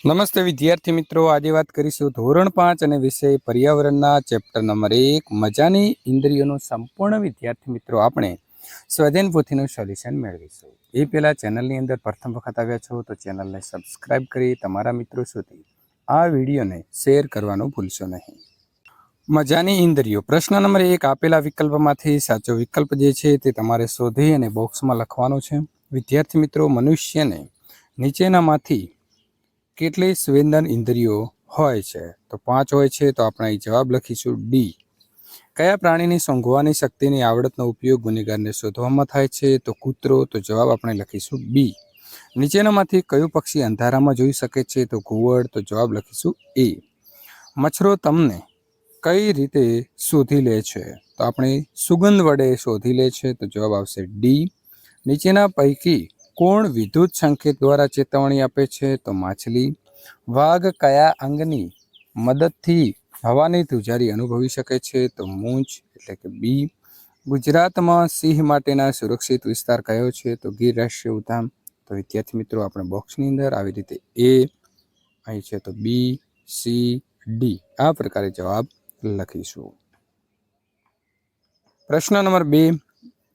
નમસ્તે વિદ્યાર્થી મિત્રો, આજે વાત કરીશું ધોરણ પાંચ અને વિષય પર્યાવરણના ચેપ્ટર નંબર એક, મજાની ઇન્દ્રિયોનો સંપૂર્ણ વિદ્યાર્થી મિત્રો, આપણે સ્વધ્યન પોથીનું સોલ્યુશન મેળવીશું. એ પહેલાં ચેનલની અંદર પ્રથમ વખત આવ્યા છો તો ચેનલને સબસ્ક્રાઇબ કરી તમારા મિત્રો સુધી આ વિડીયોને શેર કરવાનું ભૂલશો નહીં. મજાની ઇન્દ્રિયો, પ્રશ્ન નંબર એક, આપેલા વિકલ્પમાંથી સાચો વિકલ્પ જે છે તે તમારે શોધી અને બોક્સમાં લખવાનો છે. વિદ્યાર્થી મિત્રો, મનુષ્યને નીચેનામાંથી કેટલી સંવેદન ઇન્દ્રિયો હોય છે? તો પાંચ હોય છે, તો આપણે અહીં જવાબ લખીશું ડી કયા પ્રાણીની સૂંઘવાની શક્તિની આવડતનો ઉપયોગ ગુનેગારને શોધવામાં થાય છે? તો કૂતરો, તો જવાબ આપણે લખીશું બી. નીચેનામાંથી કયું પક્ષી અંધારામાં જોઈ શકે છે? તો ઘુવડ, તો જવાબ લખીશું એ. મચ્છરો તમને કઈ રીતે શોધી લે છે? તો આપણે સુગંધ વડે શોધી લે છે, તો જવાબ આવશે ડી. નીચેના પૈકી કોણ વિદ્યુત સંકેત દ્વારા ચેતવણી આપે છે, તો માછલી વાઘ કયા અંગની મદદથી હવાની ધ્રુજારી અનુભવી શકે છે, તો મૂંછ એટલે કે બી. ગુજરાતમાં સિંહ માટેના સુરક્ષિત વિસ્તાર કયો છે, તો ગીર રાષ્ટ્રીય ઉદ્યાન. તો વિદ્યાર્થી મિત્રો, આપણે બોક્સની અંદર આવી રીતે એ, અહીં છે તો બી, સી, ડી. આ પ્રકારે જવાબ લખીશું. પ્રશ્ન નંબર બે.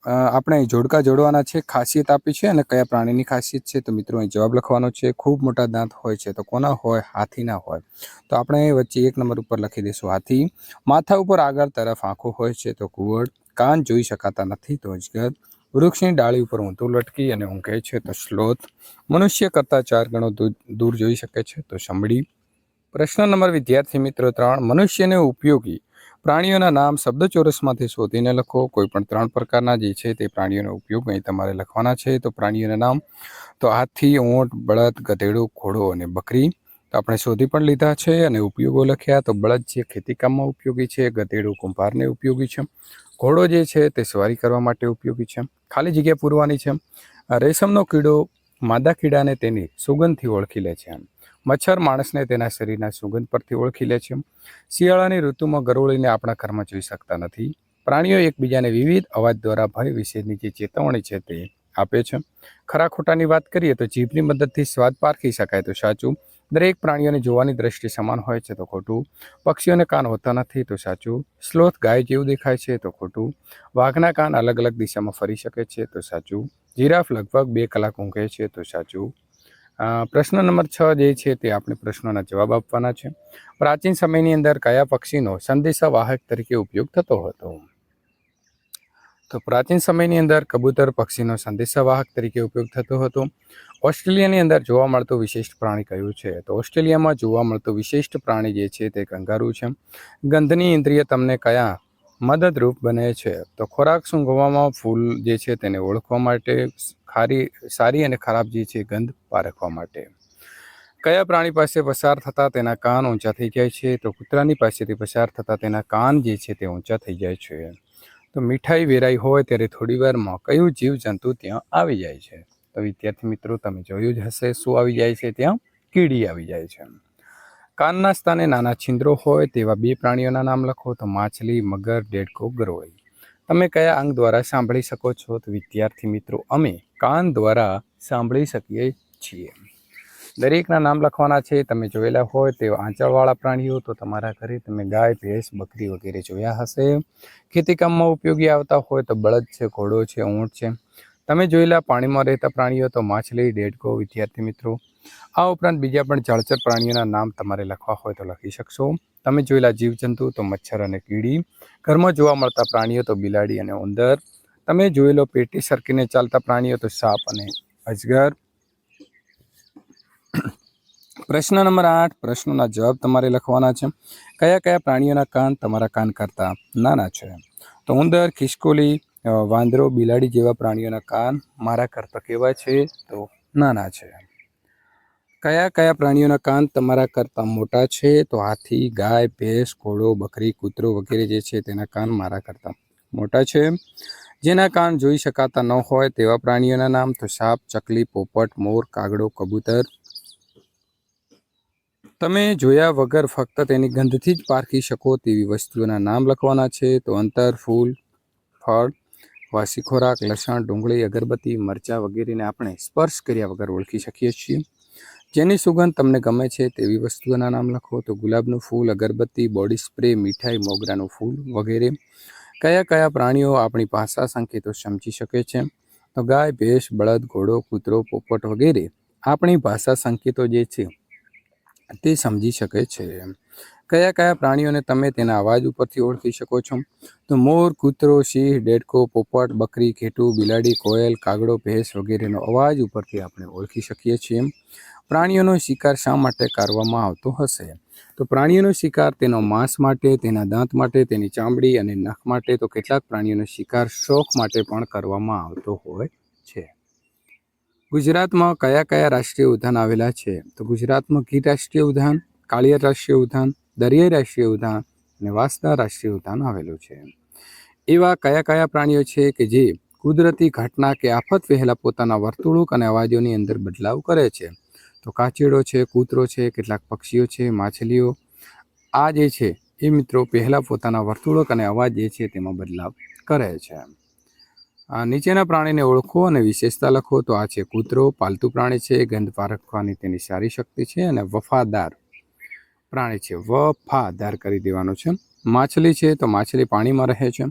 આપણે જોડકા જોડવાના છે, ખાસિયત આપી છે અને કયા પ્રાણીની ખાસિયત છે તો મિત્રો અહીં જવાબ લખવાનો છે, ખૂબ મોટા દાંત હોય છે તો કોના હોય, હાથીના હોય. તો આપણે વચ્ચે એક નંબર ઉપર લખી દઈશું, હાથી. માથા ઉપર આગળ તરફ આંખો હોય છે તો કુવડ કાન જોઈ શકાતા નથી તો અજગર. વૃક્ષની ડાળી ઉપર ઊંધું લટકી અને ઊંઘે છે તો શ્લોત મનુષ્ય કરતાં ચાર ગણો દૂર દૂર જોઈ શકે છે તો સંભળી. પ્રશ્ન નંબર વિદ્યાર્થી મિત્રો ત્રણ. મનુષ્યને ઉપયોગી પ્રાણીઓના નામ શબ્દ ચોરસમાંથી શોધીને લખો. કોઈ પણ ત્રણ પ્રકારના જે છે તે પ્રાણીઓનો ઉપયોગ અહીં તમારે લખવાના છે. તો પ્રાણીઓના નામ, તો હાથી, ઊંટ, બળદ, ગધેડો, ઘોડો અને બકરી. તો આપણે શોધી પણ લીધા છે અને ઉપયોગો લખ્યા. તો બળદ જે ખેતીકામમાં ઉપયોગી છે, ગધેડું કુંભારને ઉપયોગી છે. ઘોડો જે છે તે સવારી કરવા માટે ઉપયોગી છે. ખાલી જગ્યા પૂરવાની છે. રેશમનો કીડો માદા કીડાને તેની સુગંધથી ઓળખી લે છે મચ્છર માણસને તેના શરીરના સુગંધ પરથી ઓળખી લે છે. શિયાળાની ઋતુમાં ગરોળીને આપણા ઘરમાં જોઈ શકતા નથી. પ્રાણીઓ એકબીજાને વિવિધ અવાજ દ્વારા ભય વિશેની જે ચેતવણી છે તે આપે છે. ખરા ખોટાની વાત કરીએ તો જીભની મદદથી સ્વાદ પારખી શકાય તો સાચું. દરેક પ્રાણીઓને જોવાની દ્રષ્ટિ સમાન હોય છે તો ખોટું. પક્ષીઓને કાન હોતા નથી તો સાચું. સ્લોથ ગાય જેવું દેખાય છે તો ખોટું. વાઘના કાન અલગ અલગ દિશામાં ફરી શકે છે તો સાચું. જીરાફ લગભગ બે કલાક ઊંઘે છે તો સાચું. પ્રશ્ન નંબર છ જે છે તે આપણે પ્રશ્નોના જવાબ આપવાના છે. પ્રાચીન સમયની અંદર કયા પક્ષીનો સંદેશાવાહક તરીકે ઉપયોગ થતો હતો? તો પ્રાચીન સમયની અંદર કબૂતર પક્ષીનો સંદેશાવાહક તરીકે ઉપયોગ થતો હતો. ઓસ્ટ્રેલિયાની અંદર જોવા મળતું વિશિષ્ટ પ્રાણી કયું છે? તો ઓસ્ટ્રેલિયામાં જોવા મળતું વિશિષ્ટ પ્રાણી જે છે તે કંગારૂ છે. ગંધની ઇન્દ્રિય તમને કયા મદદરૂપ બને છે. તો ખોરાક સૂંઘવામાં ફૂલ જે છે તેને ઓળખવા માટે ખારી, સારી અને ખરાબ જે છે ગંધ પારખવા માટે. કયા પ્રાણી પાસે પસાર થતાં તેના કાન ઊંચા થઈ જાય છે? તો કૂતરાની પાસેથી પસાર થતાં તેના કાન જે છે તે ઊંચા થઈ જાય છે. તો મીઠાઈ વેરાઈ હોય ત્યારે થોડીવારમાં કયું જીવજંતુ ત્યાં આવી જાય છે? તો વિદ્યાર્થી મિત્રો, તમે જોયું જ હશે, શું આવી જાય છે ત્યાં? કીડી આવી જાય છે. કાનના સ્થાને નાના છિદ્રો હોય તેવા બે પ્રાણીઓના નામ લખો તો માછલી, મગર, ડેડકો, ગરોળી. તમે કયા અંગ દ્વારા સાંભળી શકો છો? તો વિદ્યાર્થી મિત્રો, અમે કાન દ્વારા સાંભળી શકીએ છીએ. દરેકના નામ લખવાના છે. તમે જોયેલા હોય તે આંચળવાળા પ્રાણીઓ, તો તમારા ઘરે તમે ગાય, ભેંસ, બકરી વગેરે જોયા હશે. ખેતીકામમાં ઉપયોગી આવતા હોય તો બળદ છે, ઘોડો છે, ઊંટ છે. તમે જોયેલા પાણીમાં રહેતા પ્રાણીઓ તો માછલી, ડેડકો, વિદ્યાર્થી મિત્રો. આ ઉપરાંત બીજા પણ જળચર પ્રાણીઓના નામ તમારે લખવા હોય તો લખી શકશો. તમે જોયેલા જીવજંતુ તો મચ્છર અને કીડી. ઘરમાં જોવા મળતા પ્રાણીઓ તો બિલાડી અને ઉંદર. તમે જોયેલો પેટી સરકીને ચાલતા પ્રાણીઓ તો સાપ અને અજગર. પ્રશ્ન નંબર આઠ, પ્રશ્નોના જવાબ તમારે લખવાના છે. કયા કયા પ્રાણીઓના કાન તમારા કાન કરતાં નાના છે? તો ઉંદર, ખિસકોલી વાંદરો બિલાડી જેવા પ્રાણીઓના કાન મારા કરતાં કેવા છે તો નાના છે. કયા કયા પ્રાણીઓના કાન તમારા કરતાં મોટા છે? તો હાથી, ગાય, ભેંસ, ઘોડો, બકરી, કૂતરો વગેરે જે છે તેના કાન મારા કરતાં મોટા છે. જેના કાન જોઈ શકાતા ન હોય તેવા પ્રાણીઓના નામ તો સાપ, ચકલી, પોપટ, મોર, કાગડો, કબૂતર. તમે જોયા વગર ફક્ત તેની ગંધથી જ પારખી શકો તેવી વસ્તુઓના નામ લખવાના છે. તો અંતર, ફૂલ, ફળ વાસી ખોરાક, લસણ, ડુંગળી, અગરબત્તી, મરચાં વગેરેને આપણે સ્પર્શ કર્યા વગર ઓળખી શકીએ છીએ. જેની સુગંધ તમને ગમે છે તેવી વસ્તુઓના નામ લખો તો ગુલાબનું ફૂલ, અગરબત્તી, બોડી સ્પ્રે, મીઠાઈ, મોગરાનું ફૂલ વગેરે. કયા કયા પ્રાણીઓ આપણી ભાષા સંકેતો સમજી શકે છે? તો ગાય, ભેંસ, બળદ, ઘોડો, કૂતરો, પોપટ વગેરે આપણી ભાષા સંકેતો જે છે તે સમજી શકે છે. કયા કયા પ્રાણીઓને તમે તેના અવાજ ઉપરથી ઓળખી શકો છો? તો મોર, કૂતરો સિંહ ડેડકો, પોપટ, બકરી, ઘેટું, બિલાડી, કોયલ, કાગડો, ભેંસ વગેરેનો અવાજ ઉપરથી આપણે ઓળખી શકીએ છીએ. પ્રાણીઓનો શિકાર શા માટે કરવામાં આવતો હશે? તો પ્રાણીઓનો શિકાર તેનો માંસ માટે, તેના દાંત માટે, તેની ચામડી અને નખ માટે તો કેટલાક પ્રાણીઓનો શિકાર શોખ માટે પણ કરવામાં આવતો હોય છે. ગુજરાતમાં કયા કયા રાષ્ટ્રીય ઉદ્યાન આવેલા છે? તો ગુજરાતમાં ગીર રાષ્ટ્રીય ઉદ્યાન? કાળિયાર રાષ્ટ્રીય ઉદ્યાન? દરિયાઈ રાષ્ટ્રીય ઉદ્યાન અને વાંસદા રાષ્ટ્રીય ઉદ્યાન આવેલું છે. એવા કયા કયા પ્રાણીઓ છે કે જે કુદરતી ઘટના કે આફત વહેલા પોતાના વર્તુળુક અને અવાજોની અંદર બદલાવ કરે છે? તો કાચેડો છે, કૂતરો છે, કેટલાક પક્ષીઓ છે, માછલીઓ. આ જે છે એ મિત્રો પહેલાં પોતાના વર્તુળક અને અવાજ જે છે તેમાં બદલાવ કરે છે. નીચેના પ્રાણીને ઓળખો અને વિશેષતા લખો. તો આ છે કૂતરો, પાલતુ પ્રાણી છે, ગંધ પારખવાની તેની સારી શક્તિ છે અને વફાદાર પ્રાણી છે. વફાદાર કરી દેવાનો છે. માછલી છે તો માછલી પાણીમાં રહે છે.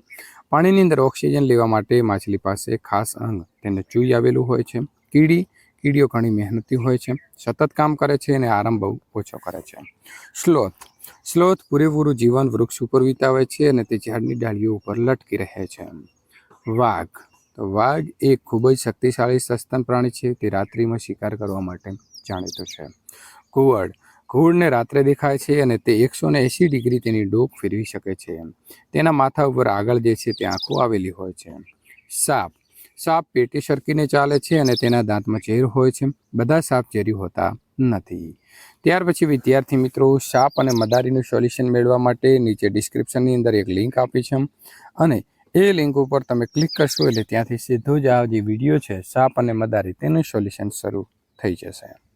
પાણીની અંદર ઓક્સિજન લેવા માટે માછલી પાસે ખાસ અંગ તેને ચૂઈ આવેલું હોય છે. કીડી, કીડીઓ ઘણી મહેનતી હોય છે. સતત કામ કરે છે અને આરામ બહુ ઓછો કરે છે. સ્લોથ. સ્લોથ પૂરેપૂરું જીવન વૃક્ષ ઉપર વિતાવે છે અને તે ઝાડની ડાળીઓ ઉપર લટકી રહે છે. વાઘ. તો વાઘ એ ખૂબ જ શક્તિશાળી સસ્તન પ્રાણી છે. તે રાત્રિમાં શિકાર કરવા માટે જાણીતો છે. કુવડ કુવડને રાત્રે દેખાય છે અને તે એકસો ને એંસી ડિગ્રી તેની ડોક ફેરવી શકે છે. તેના માથા ઉપર આગળ જે છે તે આંખો આવેલી હોય છે. સાપ. સાપ પેટી સરકીને ચાલે છે અને તેના દાંતમાં ઝેર હોય છે. બધા સાપ ઝેરી હોતા નથી. ત્યાર પછી વિદ્યાર્થી મિત્રો, સાપ અને મદારીનું સોલ્યુશન મેળવવા માટે નીચે ડિસ્ક્રિપ્શનની અંદર એક લિંક આપી છે. અને એ લિંક ઉપર તમે ક્લિક કરશો એટલે ત્યાંથી સીધો જ આ જે વીડિયો છે, સાપ અને મદારી, તેનું સોલ્યુશન શરૂ થઈ જશે.